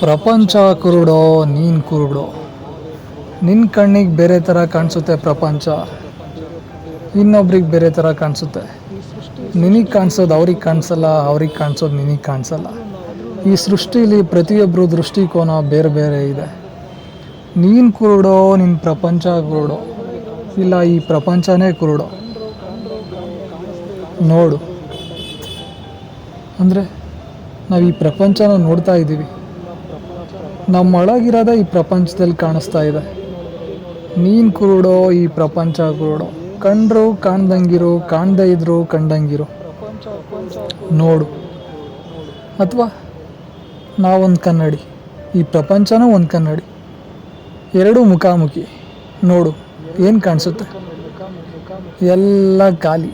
ಪ್ರಪಂಚ ಕುರುಡೋ, ನೀನು ಕುರುಡೋ. ನಿನ್ನ ಕಣ್ಣಿಗೆ ಬೇರೆ ಥರ ಕಾಣಿಸುತ್ತೆ ಪ್ರಪಂಚ. ಇನ್ನೊಬ್ರಿಗೆ ಬೇರೆ ಥರ ಕಾಣಿಸುತ್ತೆ. ನಿನಗೆ ಕಾಣಿಸೋದು ಅವ್ರಿಗೆ ಕಾಣಿಸಲ್ಲ, ಅವ್ರಿಗೆ ಕಾಣಿಸೋದು ನಿನಗೆ ಕಾಣಿಸಲ್ಲ. ಈ ಸೃಷ್ಟಿಲಿ ಪ್ರತಿಯೊಬ್ಬರು ದೃಷ್ಟಿಕೋನ ಬೇರೆ ಬೇರೆ ಇದೆ. ನೀನು ಕುರುಡೋ ನಿನ್ನ ಪ್ರಪಂಚ ಕುರುಡೋ. ಇಲ್ಲ, ಈ ಪ್ರಪಂಚನೇ ಕುರುಡೋ. ನೋಡು. ಅಂದರೆ ನಾವು ಈ ಪ್ರಪಂಚನ ನೋಡ್ತಾ ಇದ್ದೀವಿ ನಮ್ಮೊಳಗಿರೋದೇ ಈ ಪ್ರಪಂಚದಲ್ಲಿ ಕಾಣಿಸ್ತಾ ಇದೆ. ನೀನು ಕುರುಡೋ, ಈ ಪ್ರಪಂಚ ಕುರುಡೋ. ಕಂಡ್ರು ಕಾಣ್ದಂಗಿರು, ಕಾಣ್ದೇ ಇದ್ರು ಕಂಡಂಗಿರು. ನೋಡು. ಅಥವಾ ನಾವೊಂದು ಕನ್ನಡಿ. ಈ ಪ್ರಪಂಚನೂ ಒಂದು ಕನ್ನಡಿ. ಎರಡೂ ಮುಖಾಮುಖಿ. ನೋಡು, ಏನು ಕಾಣಿಸುತ್ತೆ? ಎಲ್ಲ ಖಾಲಿ.